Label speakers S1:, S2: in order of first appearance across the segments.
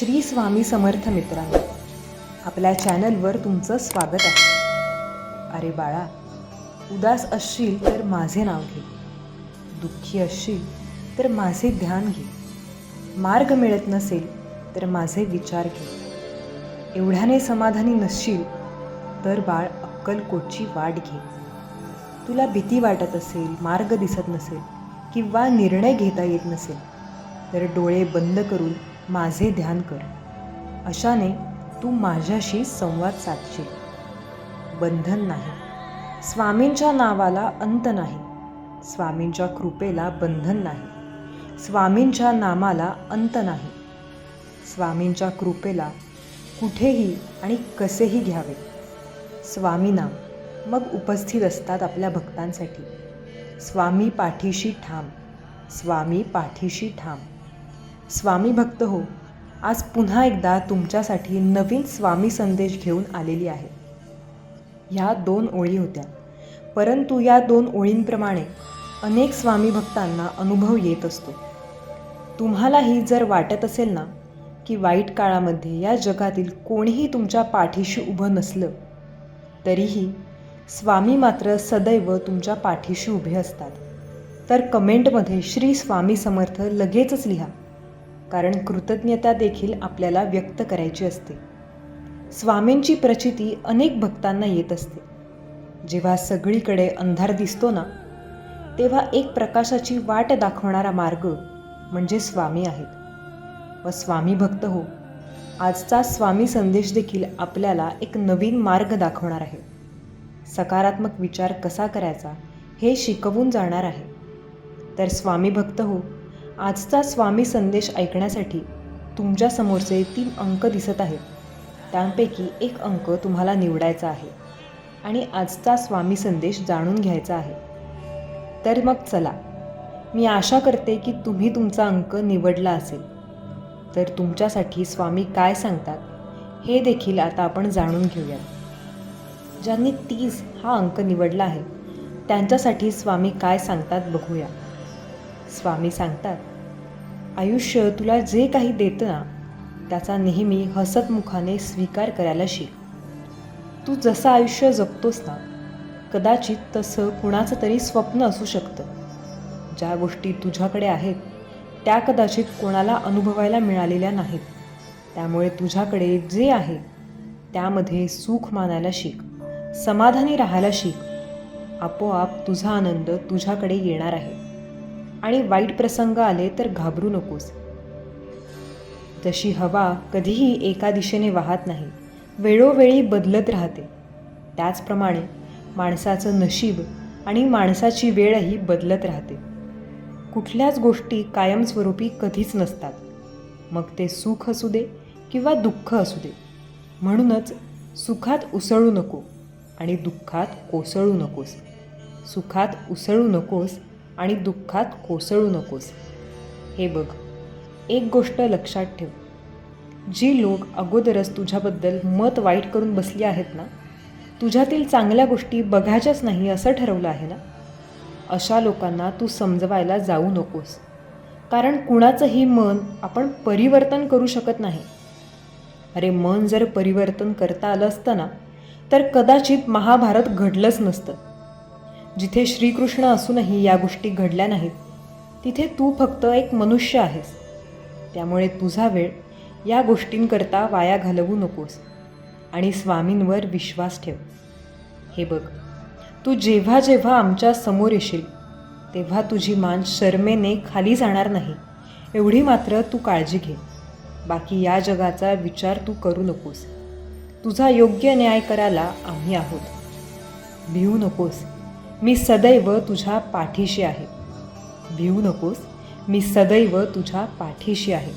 S1: श्री स्वामी समर्थ मित्रांनो आपल्या चॅनलवर तुमचं स्वागत आहे. अरे बाळा उदास असशील तर माझे नाव घे. दुःखी असशील तर माझे ध्यान घे. मार्ग मिळत नसेल तर माझे विचार घे. एवढ्याने समाधानी नसशील तर बाळ अक्कलकोटची वाट घे. तुला भीती वाटत असेल मार्ग दिसत नसेल किंवा निर्णय घेता येत नसेल तर डोळे बंद करून माझे ध्यान कर. अशाने तू माझ्याशी संवाद साधशील. बंधन नाही. स्वामींच्या नावाला अंत नाही. स्वामींच्या कृपेला बंधन नाही. स्वामींच्या नामाला अंत नाही. स्वामींच्या कृपेला कुठेही आणि कसेही घ्यावे. स्वामीनाम मग उपस्थित असतात आपल्या भक्तांसाठी. स्वामी पाठीशी ठाम. स्वामी पाठीशी ठाम. स्वामी भक्त हो. आज पुन्हा एकदा तुमच्यासाठी नवीन स्वामी संदेश घेऊन आलेली आहे. ह्या दोन ओळी होत्या. परंतु या दोन ओळींप्रमाणे अनेक स्वामी भक्तांना अनुभव येत असतो. तुम्हालाही जर वाटत असेल ना की वाईट काळामध्ये या जगातील कोणीही तुमच्या पाठीशी उभं नसलं तरीही स्वामी मात्र सदैव तुमच्या पाठीशी उभे असतात. तर कमेंटमध्ये श्री स्वामी समर्थ लगेचच लिहा. कारण कृतज्ञता देखील आपल्याला व्यक्त करायची असते. स्वामींची प्रचिती अनेक भक्तांना येत असते. जेव्हा सगळीकडे अंधार दिसतो ना तेव्हा एक प्रकाशाची वाट दाखवणारा मार्ग म्हणजे स्वामी आहेत. व स्वामी भक्त हो आजचा स्वामी संदेश देखील आपल्याला एक नवीन मार्ग दाखवणार आहे. सकारात्मक विचार कसा करायचा हे शिकवून जाणार आहे. तर स्वामी भक्त हो आजचा स्वामी संदेश ऐकण्यासाठी तुमच्यासमोरचे तीन अंक दिसत आहेत. त्यांपैकी एक अंक तुम्हाला निवडायचा आहे आणि आजचा स्वामी संदेश जाणून घ्यायचा आहे. तर मग चला. मी आशा करते की तुम्ही तुमचा अंक निवडला असेल. तर तुमच्यासाठी स्वामी काय सांगतात हे देखील आता आपण जाणून घेऊयात. ज्यांनी तीस हा अंक निवडला आहे त्यांच्यासाठी स्वामी काय सांगतात बघूया. स्वामी सांगतात आयुष्य तुला जे काही देतं ना त्याचा नेहमी हसतमुखाने स्वीकार करायला शिक. तू जसं आयुष्य जगतोस ना कदाचित तसं कुणाचं तरी स्वप्न असू शकतं. ज्या गोष्टी तुझ्याकडे आहेत त्या कदाचित कोणाला अनुभवायला मिळालेल्या नाहीत. त्यामुळे तुझ्याकडे जे आहे त्यामध्ये सुख मानायला शिक. समाधानी राहायला शिक. आपोआप तुझा आनंद तुझ्याकडे येणार आहे. आणि वाईट प्रसंग आले तर घाबरू नकोस. तशी हवा कधीही एका दिशेने वाहत नाही. वेळोवेळी बदलत राहते. त्याचप्रमाणे माणसाचं नशीब आणि माणसाची वेळही बदलत राहते. कुठल्याच गोष्टी कायमस्वरूपी कधीच नसतात. मग ते सुख असू दे किंवा दुःख असू दे. म्हणूनच सुखात उसळू नको आणि दुःखात कोसळू नकोस. सुखात उसळू नकोस आणि दुःखात कोसळू नकोस. हे बघ एक गोष्ट लक्षात ठेव. जी लोक अगोदरच तुझ्याबद्दल मत वाईट करून बसली आहेत ना तुझ्यातील चांगल्या गोष्टी बघायच्याच नाही असं ठरवलं आहे ना? अशा लोकांना तू समजवायला जाऊ नकोस. कारण कुणाचंही मन आपण परिवर्तन करू शकत नाही. अरे मन जर परिवर्तन करता आलं असतं ना तर कदाचित महाभारत घडलंच नसतं. जिथे श्रीकृष्ण असूनही या गोष्टी घडल्या नाहीत तिथे तू फक्त एक मनुष्य आहेस. त्यामुळे तुझा वेळ या गोष्टींकरता वाया घालवू नकोस आणि स्वामींवर विश्वास ठेव. हे बघ तू जेव्हा जेव्हा आमच्यासमोर येशील तेव्हा तुझी मान शर्मेने खाली जाणार नाही एवढी मात्र तू काळजी घे. बाकी या जगाचा विचार तू करू नकोस. तुझा योग्य न्याय करायला आम्ही आहोत. भिवू नकोस. मी सदैव तुझ्या पाठीशी आहे. भिवू नकोस मी सदैव तुझ्या पाठीशी आहे.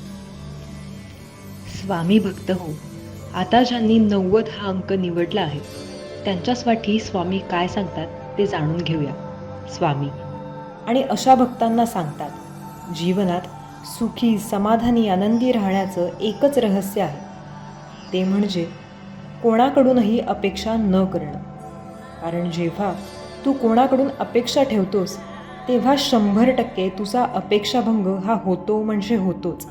S1: स्वामी भक्त हो आता ज्यांनी नव्वद हा अंक निवडला आहे त्यांच्यासाठी स्वामी काय सांगतात ते जाणून घेऊया. स्वामी. आणि अशा भक्तांना सांगतात जीवनात सुखी समाधानी आनंदी राहण्याचं एकच रहस्य आहे. ते म्हणजे कोणाकडूनही अपेक्षा न करणं. कारण जेव्हा तू कोणाकडून अपेक्षा ठेवतोस तेव्हा शंभर टक्के तुझा अपेक्षाभंग हा होतो म्हणजे होतोच.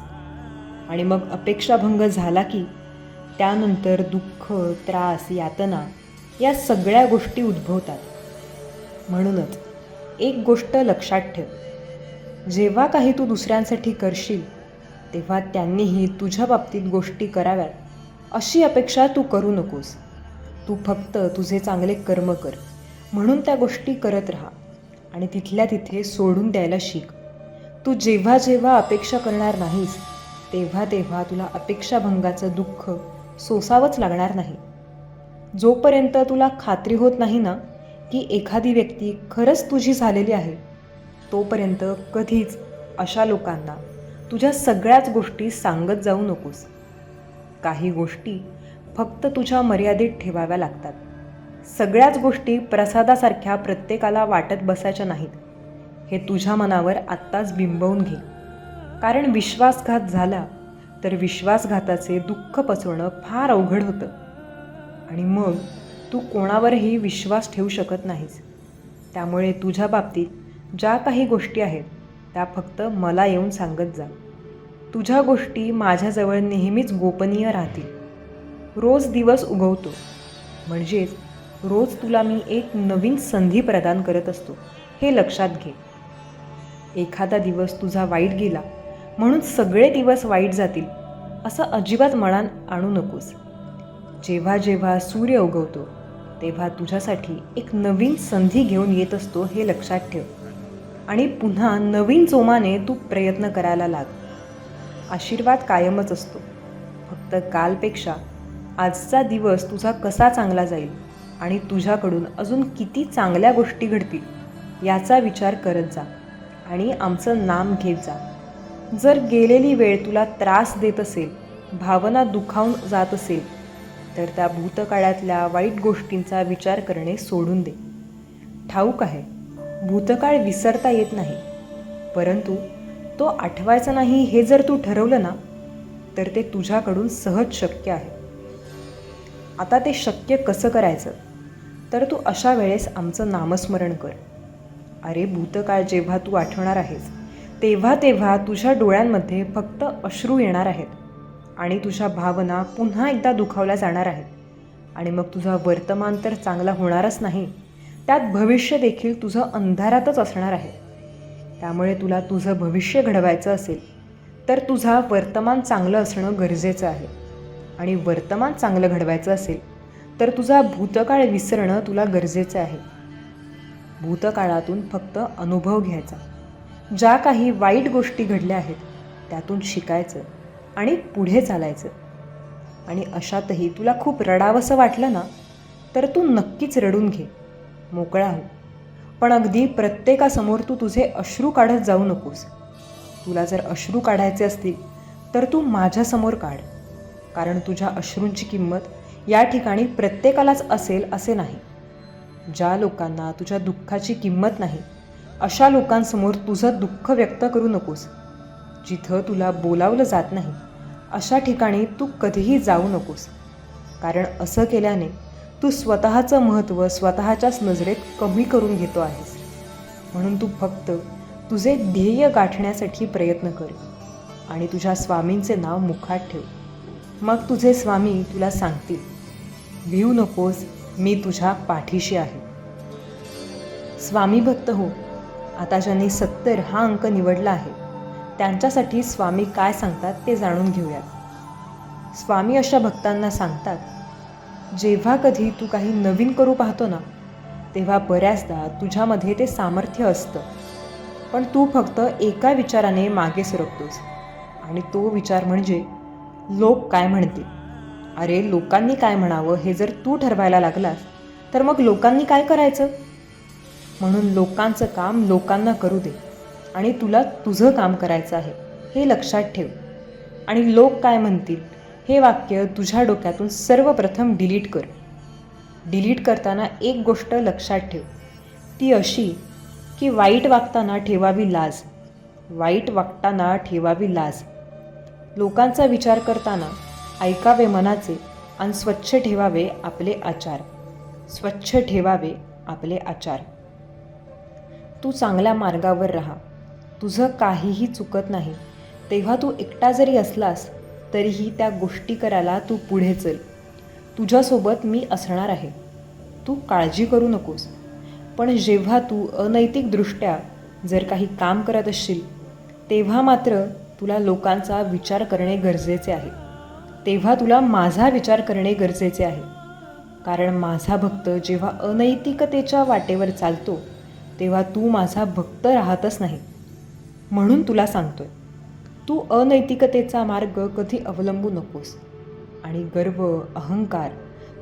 S1: आणि मग अपेक्षाभंग झाला की त्यानंतर दुःख त्रास यातना या सगळ्या गोष्टी उद्भवतात. म्हणूनच एक गोष्ट लक्षात ठेव. जेव्हा काही तू दुसऱ्यांसाठी करशील तेव्हा त्यांनीही तुझ्या बाबतीत गोष्टी कराव्यात अशी अपेक्षा तू करू नकोस. तू फक्त तुझे चांगले कर्म कर. म्हणून त्या गोष्टी करत राहा आणि तिथल्या तिथे सोडून द्यायला शिक. तू जेव्हा जेव्हा अपेक्षा करणार नाहीस तेव्हा तेव्हा तुला अपेक्षाभंगाचं दुःख सोसावंच लागणार नाही. जोपर्यंत तुला खात्री होत नाही ना की एखादी व्यक्ती खरंच तुझी झालेली आहे तोपर्यंत कधीच अशा लोकांना तुझ्या सगळ्याच गोष्टी सांगत जाऊ नकोस. काही गोष्टी फक्त तुझ्या मर्यादेत ठेवाव्या लागतात. सगळ्याच गोष्टी प्रसादासारख्या प्रत्येकाला वाटत बसायच्या नाहीत. हे तुझ्या मनावर आत्ताच बिंबवून घे. कारण विश्वासघात झाला तर विश्वासघाताचे दुःख पचवणं फार अवघड होतं. आणि मग तू कोणावरही विश्वास ठेवू शकत नाहीस. त्यामुळे तुझ्या बाबतीत ज्या काही गोष्टी आहेत त्या फक्त मला येऊन सांगत जा. तुझ्या गोष्टी माझ्याजवळ नेहमीच गोपनीय राहतील. रोज दिवस उगवतो. म्हणजेच रोज तुला मी एक नवीन संधी प्रदान करत असतो. हे लक्षात घे. एखादा दिवस तुझा वाईट गेला म्हणून सगळे दिवस वाईट जातील असं अजिबात मनात आणू नकोस. जेव्हा जेव्हा सूर्य उगवतो तेव्हा तुझ्यासाठी एक नवीन संधी घेऊन येत असतो हे लक्षात ठेव. आणि पुन्हा नवीन जोमाने तू प्रयत्न करायला लाग. आशीर्वाद कायमच असतो. फक्त कालपेक्षा आजचा दिवस तुझा कसा चांगला जाईल? आणि तुझ्याकडून अजून किती चांगल्या गोष्टी घडतील याचा विचार करत जा आणि आमचं नाम घेत जा. जर गेलेली वेळ तुला त्रास देत असेल भावना दुखावून जात असेल तर त्या भूतकाळातल्या वाईट गोष्टींचा विचार करणे सोडून दे. ठाऊक आहे भूतकाळ विसरता येत नाही परंतु तो आठवायचा नाही हे जर तू ठरवलं ना तर ते तुझ्याकडून सहज शक्य आहे. आता ते शक्य कसं करायचं? तर तू अशा वेळेस आमचं नामस्मरण कर. अरे भूतकाळ जेव्हा तू आठवणार आहेस तेव्हा तेव्हा तुझ्या डोळ्यांमध्ये फक्त अश्रू येणार आहेत आणि तुझ्या भावना पुन्हा एकदा दुखावल्या जाणार आहेत. आणि मग तुझा वर्तमान तर चांगला होणारच नाही त्यात भविष्य देखील तुझं अंधारातच असणार आहे. त्यामुळे तुला तुझं भविष्य घडवायचं असेल तर तुझा वर्तमान चांगलं असणं गरजेचं आहे. आणि वर्तमान चांगलं घडवायचं असेल तर तुझा भूतकाळ विसरणं तुला गरजेचं आहे. भूतकाळातून फक्त अनुभव घ्यायचा. ज्या काही वाईट गोष्टी घडल्या आहेत त्यातून शिकायचं आणि पुढे चालायचं. आणि अशातही तुला खूप रडावंसं वाटलं ना तर तू नक्कीच रडून घे. मोकळा हो. पण अगदी प्रत्येकासमोर तू तुझे अश्रू काढत जाऊ नकोस. तुला जर अश्रू काढायचे असतील तर तू माझ्यासमोर काढ. कारण तुझ्या अश्रूंची किंमत या ठिकाणी प्रत्येकालाच असेल असे नाही. ज्या लोकांना तुझ्या दुःखाची किंमत नाही अशा लोकांसमोर तुझं दुःख व्यक्त करू नकोस. जिथं तुला बोलावलं जात नाही अशा ठिकाणी तू कधीही जाऊ नकोस. कारण असं केल्याने तू स्वतःचं महत्त्व स्वतःच्याच नजरेत कमी करून घेतो आहेस. म्हणून तू फक्त तुझे ध्येय गाठण्यासाठी प्रयत्न कर आणि तुझ्या स्वामींचे नाव मुखात ठेव. मग तुझे स्वामी तुला सांगतील. भिवू नकोस मी तुझ्या पाठीशी आहे. स्वामी भक्त हो आता ज्यांनी सत्तर हा अंक निवडला आहे त्यांच्यासाठी स्वामी काय सांगतात ते जाणून घेऊयात. स्वामी अशा भक्तांना सांगतात जेव्हा कधी तू काही नवीन करू पाहतो ना तेव्हा बऱ्याचदा तुझ्यामध्ये ते सामर्थ्य असतं. पण तू फक्त एका विचाराने मागे सरकतोस आणि तो विचार म्हणजे लोक काय म्हणतील? अरे लोकांनी काय म्हणावं? हे जर तू ठरवायला लागलास तर मग लोकांनी काय करायचं? म्हणून लोकांचं काम लोकांना करू दे आणि तुला तुझं काम करायचं आहे हे लक्षात ठेव. आणि लोक काय म्हणतील? हे वाक्य तुझ्या डोक्यातून सर्वप्रथम डिलीट कर. डिलीट करताना एक गोष्ट लक्षात ठेव. ती अशी की वाईट वागताना ठेवावी लाज. वाईट वागताना ठेवावी लाज. लोकांचा विचार करताना ऐकावे मनाचे आणि स्वच्छ ठेवावे आपले आचार. स्वच्छ ठेवावे आपले आचार. तू चांगल्या मार्गावर राहा. तुझं काहीही चुकत नाही. तेव्हा तू एकटा जरी असलास तरीही त्या गोष्टी करायला तू पुढे चल. तुझ्यासोबत मी असणार आहे. तू काळजी करू नकोस. पण जेव्हा तू अनैतिकदृष्ट्या जर काही काम करत असशील तेव्हा मात्र तुला लोकांचा विचार करणे गरजेचे आहे. तेव्हा तुला माझा विचार करणे गरजेचे आहे. कारण माझा भक्त जेव्हा अनैतिकतेच्या वाटेवर चालतो तेव्हा तू माझा भक्त राहतच नाही. म्हणून तुला सांगतोय तू अनैतिकतेचा मार्ग कधी अवलंबू नकोस आणि गर्व अहंकार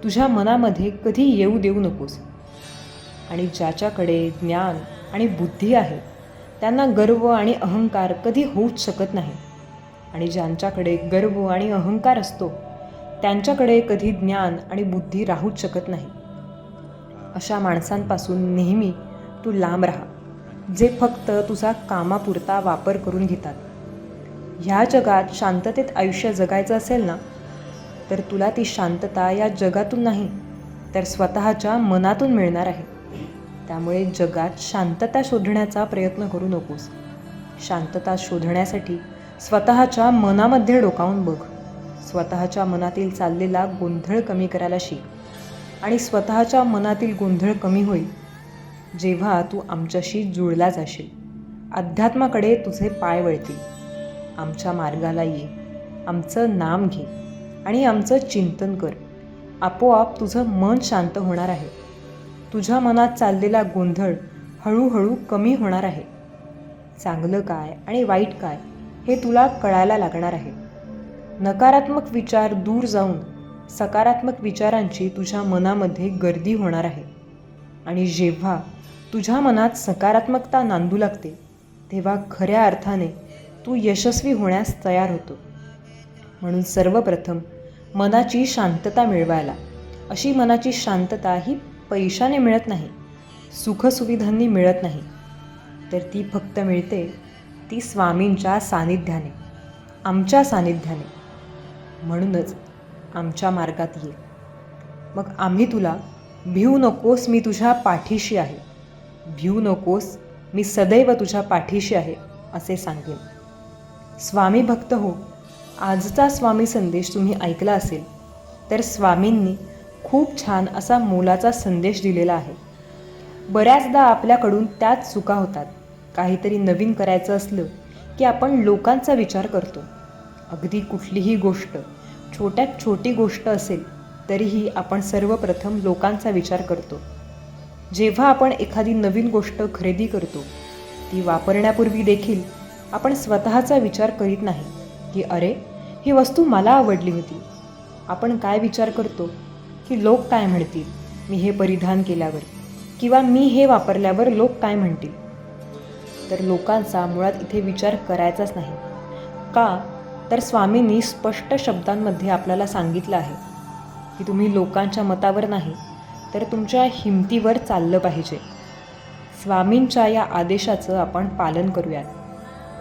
S1: तुझ्या मनामध्ये कधी येऊ देऊ नकोस. आणि ज्याच्याकडे ज्ञान आणि बुद्धी आहे त्यांना गर्व आणि अहंकार कधी होऊच शकत नाही. आणि ज्यांच्याकडे गर्व आणि अहंकार असतो त्यांच्याकडे कधी ज्ञान आणि बुद्धी राहूच शकत नाही. अशा माणसांपासून नेहमी तू लांब राहा जे फक्त तुझा कामापुरता वापर करून घेतात. ह्या जगात शांततेत आयुष्य जगायचं असेल ना तर तुला ती शांतता या जगातून नाही तर स्वतःच्या मनातून मिळणार आहे. त्यामुळे जगात शांतता शोधण्याचा प्रयत्न करू नकोस. शांतता शोधण्यासाठी स्वतःच्या मनामध्ये डोकावून बघ. स्वतःच्या मनातील चाललेला गोंधळ कमी करायला शिक. आणि स्वतःच्या मनातील गोंधळ कमी होईल. जेव्हा तू आमच्याशी जुळला जाशील. अध्यात्माकडे तुझे पाय वळतील. आमच्या मार्गाला ये. आमचं नाम घे. आणि आमचं चिंतन कर. आपोआप तुझं मन शांत होणार आहे. तुझ्या मनात चाललेला गोंधळ हळूहळू कमी होणार आहे. चांगलं काय आणि वाईट काय हे तुला कळायला लागणार आहे. नकारात्मक विचार दूर जाऊन सकारात्मक विचारांची तुझ्या मनामध्ये गर्दी होणार आहे. आणि जेव्हा तुझ्या मनात सकारात्मकता नांदू लागते तेव्हा खऱ्या अर्थाने तू यशस्वी होण्यास तयार होतो. म्हणून सर्वप्रथम मनाची शांतता मिळवायला. अशी मनाची शांतता ही पैशाने मिळत नाही सुखसुविधांनी मिळत नाही. तर ती फक्त मिळते ती स्वामींच्या सानिध्याने आमच्या सानिध्याने. म्हणूनच आमच्या मार्गात ये. मग आम्ही तुला भिवू नकोस मी तुझ्या पाठीशी आहे. भिवू नकोस मी सदैव तुझ्या पाठीशी आहे असे सांगेन. स्वामी भक्त हो आजचा स्वामी संदेश तुम्ही ऐकला असेल तर स्वामींनी खूप छान असा मोलाचा संदेश दिलेला आहे. बऱ्याचदा आपल्याकडून त्याच चुका होतात. काहीतरी नवीन करायचं असलं की आपण लोकांचा विचार करतो. अगदी कुठलीही गोष्ट छोट्यात छोटी गोष्ट असेल तरीही आपण सर्वप्रथम लोकांचा विचार करतो. जेव्हा आपण एखादी नवीन गोष्ट खरेदी करतो ती वापरण्यापूर्वी देखील आपण स्वतःचा विचार करीत नाही की अरे ही वस्तू मला आवडली होती. आपण काय विचार करतो? की लोक काय म्हणतील? मी हे परिधान केल्यावर? किंवा मी हे वापरल्यावर लोक काय म्हणतील? तर लोकांचा मुळात इथे विचार करायचाच नाही. का? तर स्वामींनी स्पष्ट शब्दांमध्ये आपल्याला सांगितलं आहे की तुम्ही लोकांच्या मतावर नाही तर तुमच्या हिमतीवर चाललं पाहिजे. स्वामींच्या या आदेशाचं आपण पालन करूयात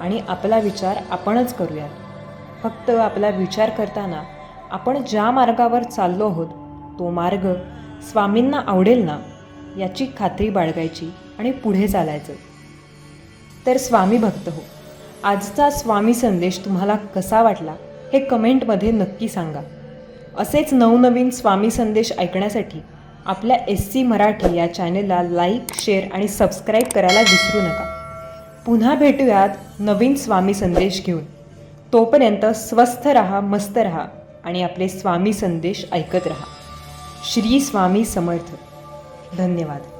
S1: आणि आपला विचार आपणच करूयात. फक्त आपला विचार करताना आपण ज्या मार्गावर चाललो आहोत तो मार्ग स्वामींना आवडेल ना याची खात्री बाळगायची आणि पुढे चालायचं. तर स्वामी भक्त हो. आजचा स्वामी संदेश तुम्हाला कसा वाटला हे कमेंटमध्ये नक्की सांगा. असेच नवनवीन स्वामी संदेश ऐकण्यासाठी आपल्या एस सी मराठी या चॅनेलला लाईक शेअर आणि सबस्क्राईब करायला विसरू नका. पुन्हा भेटूयात नवीन स्वामी संदेश घेऊन. तोपर्यंत स्वस्थ रहा मस्त रहा आणि आपले स्वामी संदेश ऐकत रहा. श्री स्वामी समर्थ. धन्यवाद.